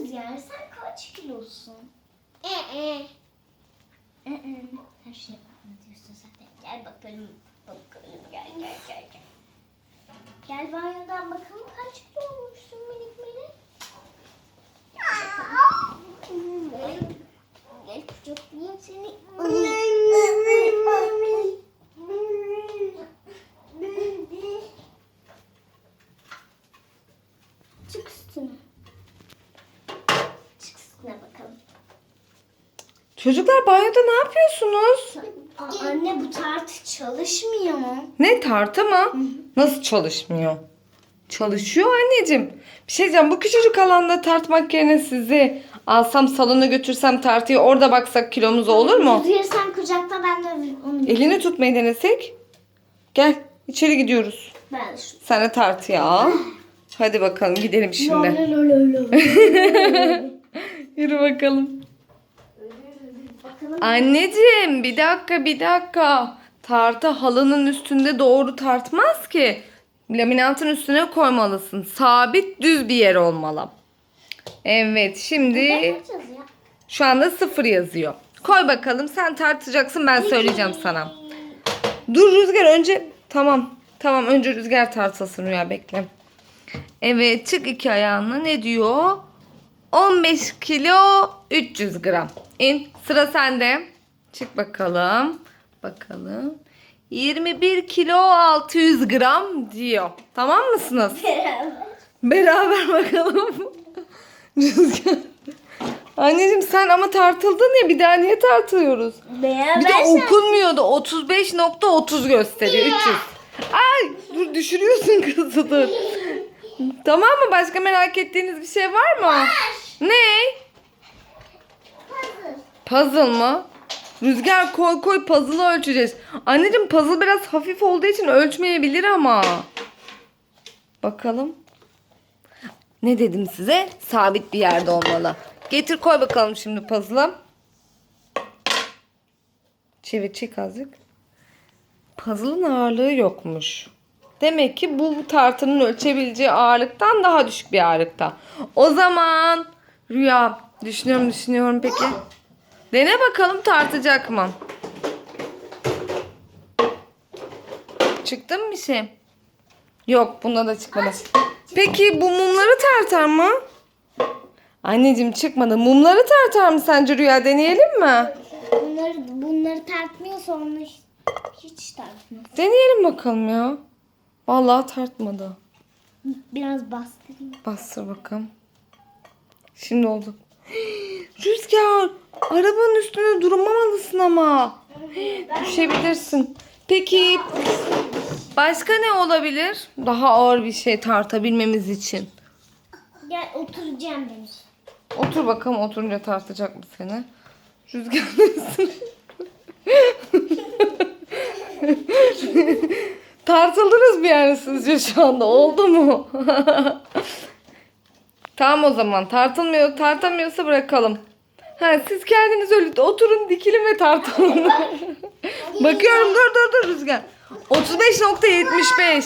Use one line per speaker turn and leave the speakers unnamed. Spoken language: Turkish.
Rüzgar sen kaç kilosun?
Ee,
Hı hı. Her şeye bakma diyorsun zaten. Gel bakalım. Bakalım gel gel gel gel. Gel banyodan bakalım kaç kilo olmuşsun minik minik. Gel, gel kucaklayayım seni. Çık üstüne. Çık üstüne bakalım.
Çocuklar banyoda ne yapıyorsunuz?
Anne bu tartı çalışmıyor mu?
Ne tartı mı? Nasıl çalışmıyor? Çalışıyor anneciğim. Bir şey diyeceğim bu küçücük alanda tartmak yerine sizi alsam salona götürsem tartıyı orada baksak kilomuz olur mu?
Rüzgar sen kucakta ben de onu.
Elini tutmayı denesek. Gel içeri gidiyoruz.
Ben şu.
Sen de tartıyı al. Hadi bakalım gidelim şimdi. Yürü bakalım.
Bakalım.
Anneciğim bir dakika bir dakika. Tartı halının üstünde doğru tartmaz ki. Laminatın üstüne koymalısın. Sabit düz bir yer olmalı. Evet şimdi şu anda sıfır yazıyor. Koy bakalım sen tartacaksın ben söyleyeceğim sana. Dur Rüzgar önce tamam tamam önce Rüzgar tartasın Rüya bekle. Evet çık iki ayağınla ne diyor? 15 kilo 300 gram. İn sıra sende. Çık bakalım. Bakalım. 21 kilo 600 gram diyor. Tamam mısınız? Beraber bakalım. Rüzgar. Anneciğim sen ama tartıldın ya bir daha niye tartıyoruz?
Beraber
Bir de okunmuyordu. 35.30 gösteriyor. 300. Ay dur düşürüyorsun kızı dur. Tamam mı? Başka merak ettiğiniz bir şey var mı? Ne? Puzzle mı? Rüzgar koy koy puzzle'ı ölçeceğiz. Anneciğim puzzle biraz hafif olduğu için ölçmeyebilir ama. Bakalım. Ne dedim size? Sabit bir yerde olmalı. Getir koy bakalım şimdi puzzle'ı. Çevir çek azıcık. Puzzle'ın ağırlığı yokmuş. Demek ki bu tartının ölçebileceği ağırlıktan daha düşük bir ağırlıkta. O zaman Rüya düşünüyorum düşünüyorum peki. Dene bakalım tartacak mı? Çıktı mı bir şey? Yok bunda da çıkmadı. Peki bu mumları tartar mı? Anneciğim çıkmadı. Mumları tartar mı sence Rüya deneyelim mi?
Bunları, bunları tartmıyorsa onu hiç, hiç tartmaz.
Deneyelim bakalım ya. Vallahi tartmadı.
Biraz bastırayım.
Bastır bakalım. Şimdi oldu. Rüzgar. Arabanın üstüne durmamalısın ama. Düşebilirsin. Peki başka ne olabilir? Daha ağır bir şey tartabilmemiz için.
Gel oturacağım ben.
Otur bakalım oturunca tartacak mı seni? Rüzgarın üstüne. Tartıldınız mı yani sizce şu anda? Oldu mu? tamam o zaman. Tartılmıyor, tartamıyorsa bırakalım. Ha, siz kendiniz öyle oturun dikilin ve tartılın. Bakıyorum dur dur dur Rüzgar. 35.75.